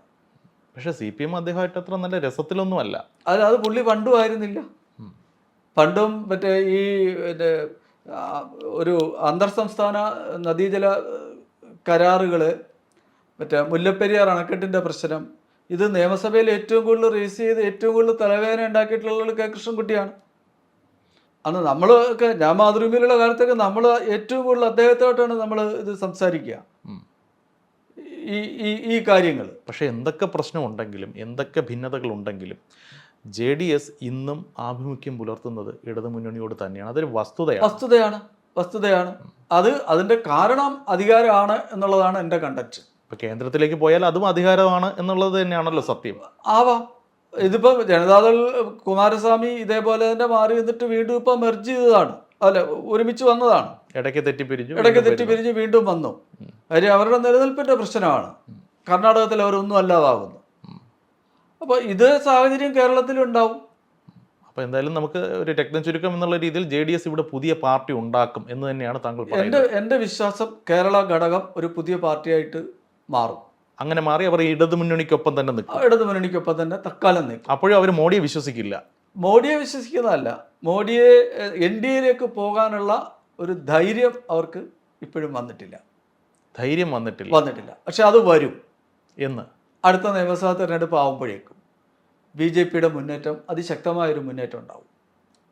പക്ഷേ സി പി എം അദ്ദേഹമായിട്ട് അത്ര നല്ല രസത്തിലൊന്നുമല്ല. അത് അത് പുള്ളി പണ്ടും ആയിരുന്നില്ല പണ്ടും മറ്റേ ഈ മറ്റേ ഒരു അന്തർ സംസ്ഥാന നദീജല കരാറുകൾ മറ്റേ മുല്ലപ്പെരിയാർ അണക്കെട്ടിന്റെ പ്രശ്നം ഇത് നിയമസഭയിൽ ഏറ്റവും കൂടുതൽ റേസ് ചെയ്ത് ഏറ്റവും കൂടുതൽ തലവേദന ഉണ്ടാക്കിയിട്ടുള്ള കെ കൃഷ്ണൻകുട്ടിയാണ് അന്ന് നമ്മളൊക്കെ ഞാൻ മാതൃഭൂമിയിലുള്ള കാലത്തൊക്കെ നമ്മൾ ഏറ്റവും കൂടുതൽ അദ്ദേഹത്തോട്ടാണ് നമ്മൾ ഇത് സംസാരിക്കുക. ഈ ഈ ഈ കാര്യങ്ങൾ പക്ഷേ എന്തൊക്കെ പ്രശ്നമുണ്ടെങ്കിലും എന്തൊക്കെ ഭിന്നതകൾ ഉണ്ടെങ്കിലും ജെ ഡി എസ് ഇന്നും ആഭിമുഖ്യം പുലർത്തുന്നത് ഇടതു മുന്നണിയോട് തന്നെയാണ്. അതൊരു വസ്തുതയാണ്. വസ്തുതയാണ്. വസ്തുതയാണ്. അത് അതിന്റെ കാരണം അധികാരമാണ് എന്നുള്ളതാണ് എന്റെ കണ്ടക്ട്. ഇപ്പം കേന്ദ്രത്തിലേക്ക് പോയാൽ അതും അധികാരമാണ് എന്നുള്ളത് തന്നെയാണല്ലോ സത്യം. ആവാം. ഇതിപ്പോൾ ജനതാദൾ കുമാരസ്വാമി ഇതേപോലെ തന്നെ മാറി നിന്നിട്ട് വീണ്ടും ഇപ്പൊ മെർജ് ചെയ്തതാണ്. അല്ല ഒരുമിച്ച് വന്നതാണ്. ഇടയ്ക്ക് തെറ്റിപ്പിരിഞ്ഞു ഇടയ്ക്ക് വീണ്ടും തെറ്റി പിരിഞ്ഞ് വീണ്ടും വന്നു. കാര്യം അവരുടെ നിലനിൽപ്പിന്റെ പ്രശ്നമാണ്. കർണാടകത്തിൽ അവരൊന്നും അല്ലാതാകുന്നു അപ്പോൾ ഇത് സാഹചര്യം കേരളത്തിലുണ്ടാവും അപ്പൊ എന്തായാലും നമുക്ക് ഒരു രക്തം ചുരുക്കം എന്നുള്ള രീതിയിൽ ജെ ഡി എസ് ഇവിടെ പുതിയ പാർട്ടി ഉണ്ടാക്കും എന്ന് തന്നെയാണ് താങ്കൾ എന്റെ എന്റെ വിശ്വാസം കേരള ഘടകം ഒരു പുതിയ പാർട്ടിയായിട്ട് മാറും. അങ്ങനെ മാറി അവർ ഇടതു മുന്നണിക്കൊപ്പം തന്നെ നിൽക്കും. ഇടതു മുന്നണിക്കൊപ്പം തന്നെ തക്കാലം നിൽക്കും. അപ്പോഴും അവർ മോഡിയെ വിശ്വസിക്കില്ല. മോഡിയെ വിശ്വസിക്കുന്നതല്ല. മോഡിയെ എൻ ഡി എയിലേക്ക് പോകാനുള്ള ഒരു ധൈര്യം അവർക്ക് ഇപ്പോഴും വന്നിട്ടില്ല. ധൈര്യം വന്നിട്ടില്ല. വന്നിട്ടില്ല. പക്ഷെ അത് വരും. എന്ന്. അടുത്ത നിയമസഭാ തെരഞ്ഞെടുപ്പ് ആകുമ്പോഴേക്കും ബി ജെ പിയുടെ മുന്നേറ്റം അതിശക്തമായൊരു മുന്നേറ്റം ഉണ്ടാവും.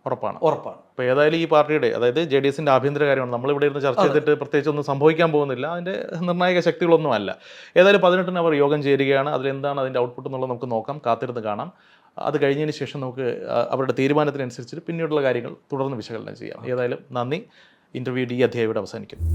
ഉറപ്പാണ്. ഉറപ്പാണ്. അപ്പോൾ ഏതായാലും ഈ പാർട്ടിയുടെ അതായത് ജെ ഡി എസിന്റെ ആഭ്യന്തര കാര്യമാണ്. നമ്മളിവിടെ ഇരുന്ന് ചർച്ച ചെയ്തിട്ട് പ്രത്യേകിച്ച് ഒന്നും സംഭവിക്കാൻ പോകുന്നില്ല. അതിന്റെ നിർണായക ശക്തികളൊന്നും അല്ല. ഏതായാലും പതിനെട്ടിന് അവർ യോഗം ചേരുകയാണ്. അതിലെന്താണ് അതിന്റെ ഔട്ട്പുട്ട് എന്നുള്ളത് നമുക്ക് നോക്കാം. കാത്തിരുന്ന് കാണാം. അത് കഴിഞ്ഞതിന് ശേഷം നമുക്ക് അവരുടെ തീരുമാനത്തിനനുസരിച്ച് പിന്നീടുള്ള കാര്യങ്ങൾ തുടർന്ന് വിശകലനം ചെയ്യാം. ഏതായാലും നന്ദി. ഇന്റർവ്യൂ ഡി അധ്യായം ഇവിടെ അവസാനിക്കുന്നു.